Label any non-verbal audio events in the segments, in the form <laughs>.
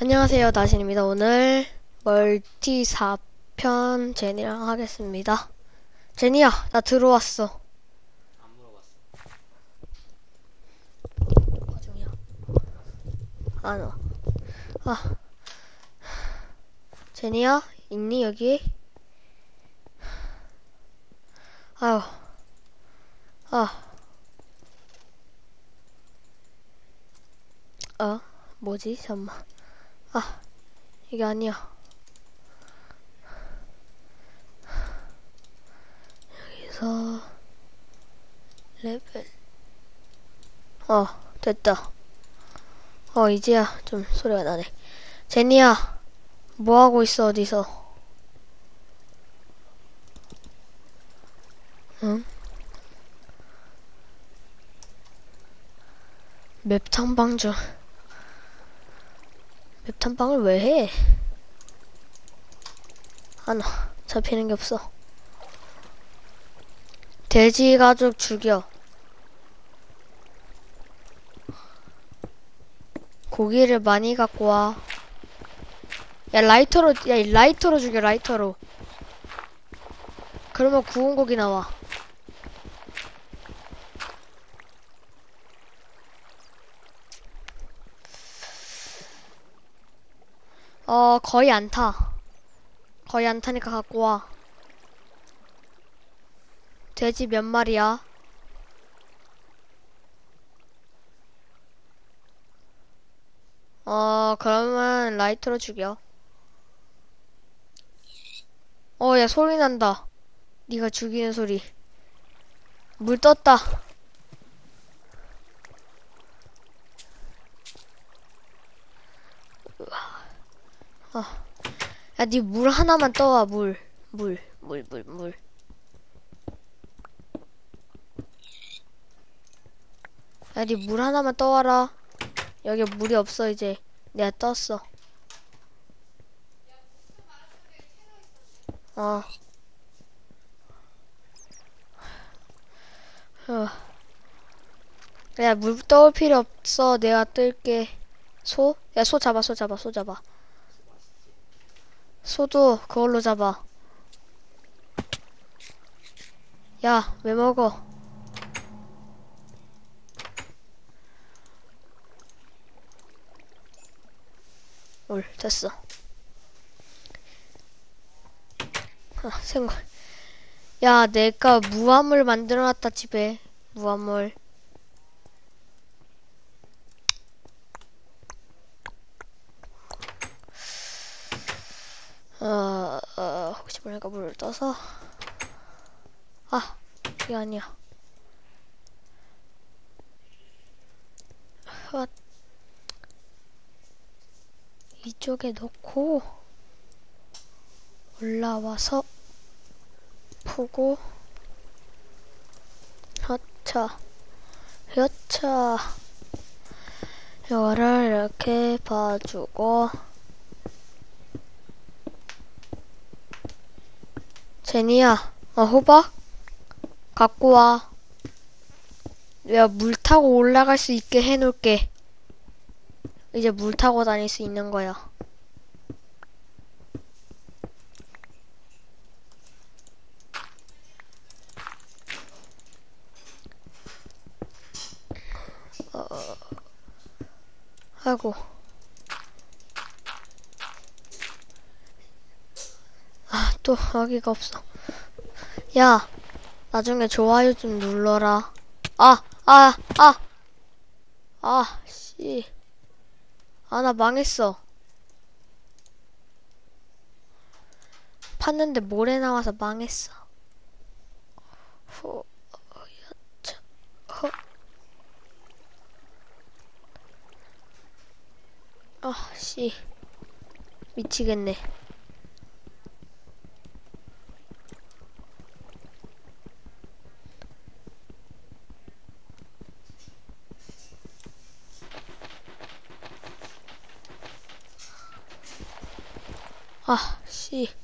안녕하세요 다신입니다. 오늘 멀티 4편 제니랑 하겠습니다. 제니야 나 들어왔어. 안 물어봤어. 과정이야. 안와. 아. 제니야 있니 여기? 아유 아. 어? 뭐지? 잠만 아 이게 아니야. 여기서 레벨. 어 됐다. 어 이제야 좀 소리가 나네. 제니야 뭐 하고 있어 어디서? 응? 맵 탐방 중 맵 탐방을 왜 해? 하나 잡히는 게 없어 돼지 가족 죽여 고기를 많이 갖고 와. 야, 라이터로, 야, 이 라이터로 죽여, 라이터로. 그러면 구운 고기 나와. 어, 거의 안 타. 거의 안 타니까 갖고 와. 돼지 몇 마리야? 어, 그러면 라이터로 죽여. 어, 야, 소리 난다. 네가 죽이는 소리. 물 떴다. 아, 야, 네물 하나만 떠와, 물. 물, 물, 물, 물. 야, 네물 하나만 떠와라. 여기 물이 없어 이제 내가 떴어 어. 어. 야, 물 떠올 필요 없어. 내가 뜰게. 소? 야, 소 잡아, 소 잡아, 소 잡아. 소도 그걸로 잡아. 야, 왜 먹어? 올 됐어. 아, 생각. 야, 내가 무화물 만들어놨다 집에 무화물. 어, 어, 혹시 모르니까 떠서. 아, 이게 아니야. 헛. 이쪽에 놓고 올라와서 푸고 허차 여차 이거를 이렇게 봐주고 제니야 어 호박 갖고 와 내가 물 타고 올라갈 수 있게 해놓을게 이제 물 타고 다닐 수 있는 거야. 어... 아이고. 아, 또 여기가 없어. 야, 나중에 좋아요 좀 눌러라. 아, 아, 아, 아, 씨. 아, 나 망했어. 팠는데 모래 나와서 망했어. 허. 아, 씨. 미치겠네. 아, 씨.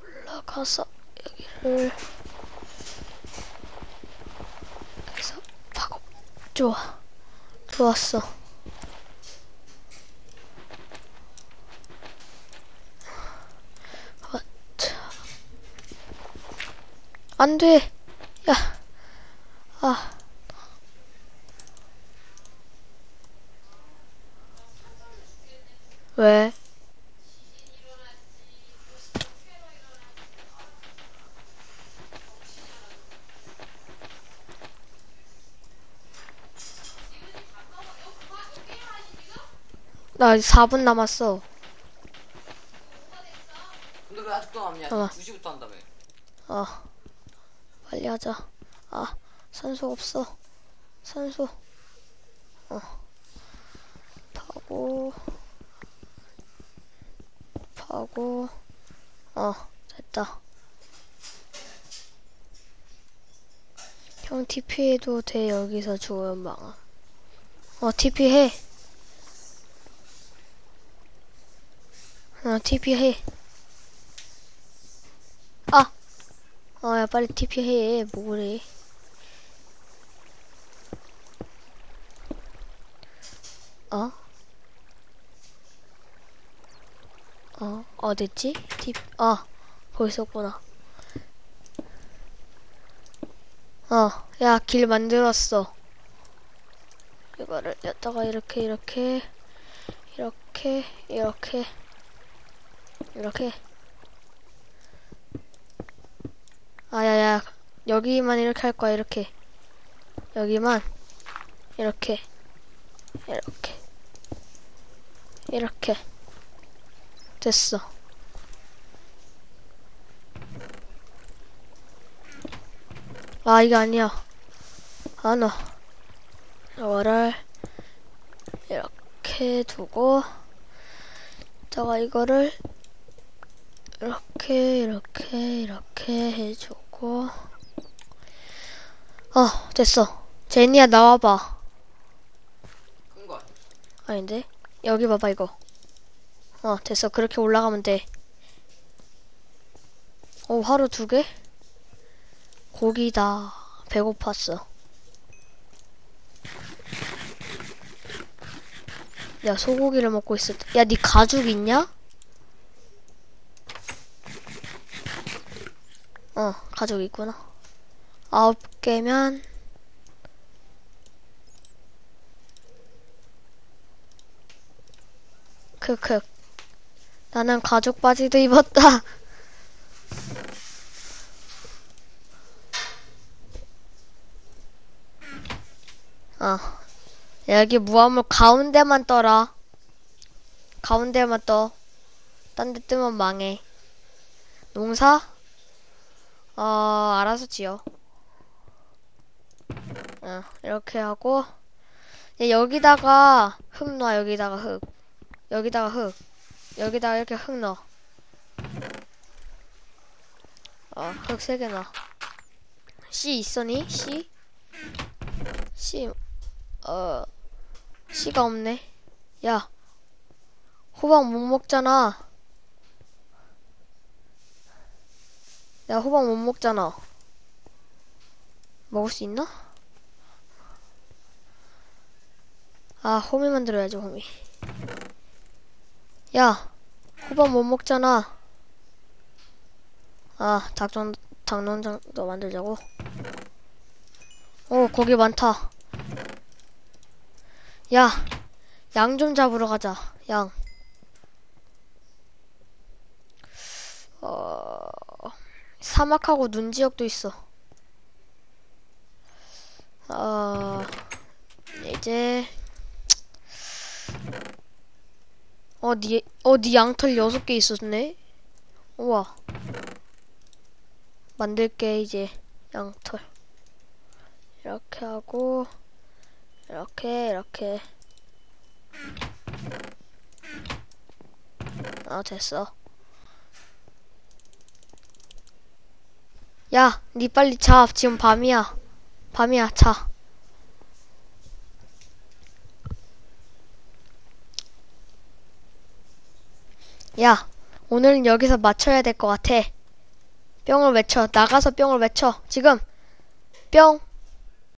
올라가서 여기를 좋아. 좋았어. 아, 차. 안 돼. 야. 아. 왜? 나 4분 남았어. 근데 왜 아직도 안 왔냐? 어. 2시부터 한다며. 어. 빨리 하자. 아, 산소 없어. 산소. 어. 파고. 파고. 어, 됐다. 형 TP 해도 돼, 여기서 죽으면 망아. 어, TP 해. 어, TP 해. 아! 어, 야, 빨리 TP 해. 뭐 그래. 어? 어, 어딨지? TP, 아, 거기 있었구나. 어, 야, 길 만들었어. 이거를 여기다가 이렇게, 이렇게, 이렇게, 이렇게, 이렇게. 아 야 야 여기만 이렇게 할 거야 이렇게 여기만 이렇게 이렇게 이렇게 됐어. 아 이게 아니야. 아너 이거를 이렇게 두고 다가 이거를 이렇게 이렇게 이렇게 해주고. 어 됐어. 제니야 나와봐? 아닌데? 여기 봐봐 이거 어 됐어 그렇게 올라가면 돼어 하루 두 개? 고기다 배고팠어 야 소고기를 먹고 있었 야니 가죽 있냐? 어, 가족 있구나. 아홉 개면 크크. 나는 가죽 바지도 입었다. <laughs> 어. 여기 무화물 가운데만 떠라. 가운데만 떠. 딴 데 뜨면 망해. 농사? 어, 알아서 지어. 어, 이렇게 하고, 여기다가 흙 넣어, 여기다가 흙. 여기다가 흙. 여기다가 이렇게 흙 넣어. 어, 흙 세 개 넣어. 씨 있어니? 씨? 씨, 어, 씨가 없네. 야, 호박 못 먹잖아. 야, 호박 못 먹잖아. 먹을 수 있나? 아, 호미 만들어야지, 호미. 야, 호박 못 먹잖아. 아, 닭장, 닭농장도 만들자고. 오, 고기 많다. 야, 양 좀 잡으러 가자, 양. 어... 사막하고 눈 지역도 있어. 어, 이제, 어, 니, 어, 니 양털 여섯 개 있었네? 우와. 만들게, 이제, 양털. 이렇게 하고, 이렇게, 이렇게. 아, 됐어. 야, 니 빨리 자. 지금 밤이야. 밤이야, 자. 야, 오늘은 여기서 맞춰야 될 것 같아. 뿅을 외쳐. 나가서 뿅을 외쳐. 지금. 뿅.